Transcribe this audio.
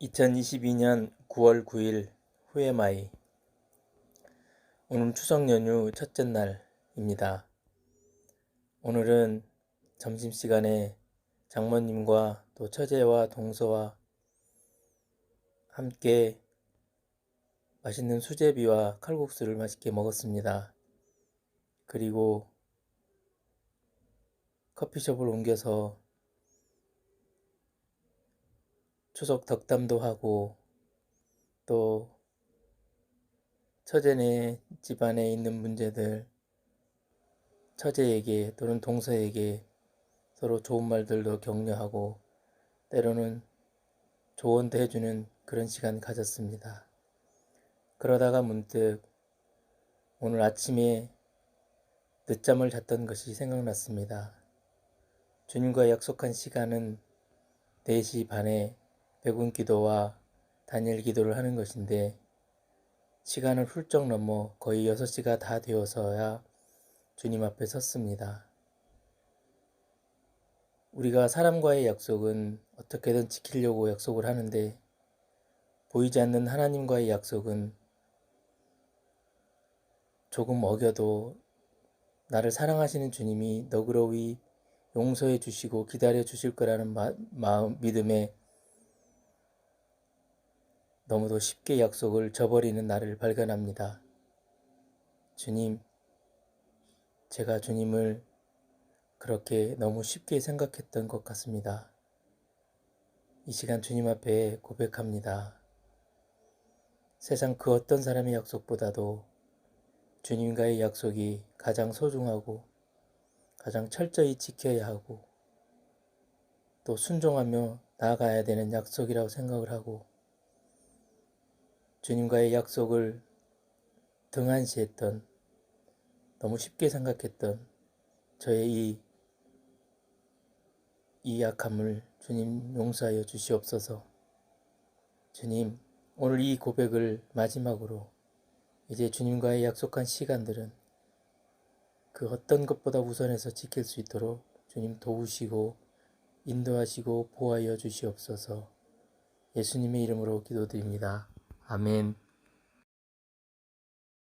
2022년 9월 9일 후에마이 오늘 추석 연휴 첫째 날입니다. 오늘은 점심시간에 장모님과 또 처제와 동서와 함께 맛있는 수제비와 칼국수를 맛있게 먹었습니다. 그리고 커피숍을 옮겨서 추석 덕담도 하고 또 처제네 집안에 있는 문제들 처제에게 또는 동서에게 서로 좋은 말들도 격려하고 때로는 조언도 해주는 그런 시간 가졌습니다. 그러다가 문득 오늘 아침에 늦잠을 잤던 것이 생각났습니다. 주님과 약속한 시간은 4시 반에 백운 기도와 단일 기도를 하는 것인데 시간을 훌쩍 넘어 거의 6시가 다 되어서야 주님 앞에 섰습니다. 우리가 사람과의 약속은 어떻게든 지키려고 약속을 하는데 보이지 않는 하나님과의 약속은 조금 어겨도 나를 사랑하시는 주님이 너그러이 용서해 주시고 기다려 주실 거라는 마, 마음, 믿음에 너무도 쉽게 약속을 저버리는 나를 발견합니다. 주님, 제가 주님을 그렇게 너무 쉽게 생각했던 것 같습니다. 이 시간 주님 앞에 고백합니다. 세상 그 어떤 사람의 약속보다도 주님과의 약속이 가장 소중하고 가장 철저히 지켜야 하고 또 순종하며 나아가야 되는 약속이라고 생각을 하고 주님과의 약속을 등한시했던 너무 쉽게 생각했던 저의 이, 이 약함을 주님 용서하여 주시옵소서. 주님, 오늘 이 고백을 마지막으로 이제 주님과의 약속한 시간들은 그 어떤 것보다 우선해서 지킬 수 있도록 주님 도우시고 인도하시고 보호하여 주시옵소서. 예수님의 이름으로 기도드립니다. 아멘.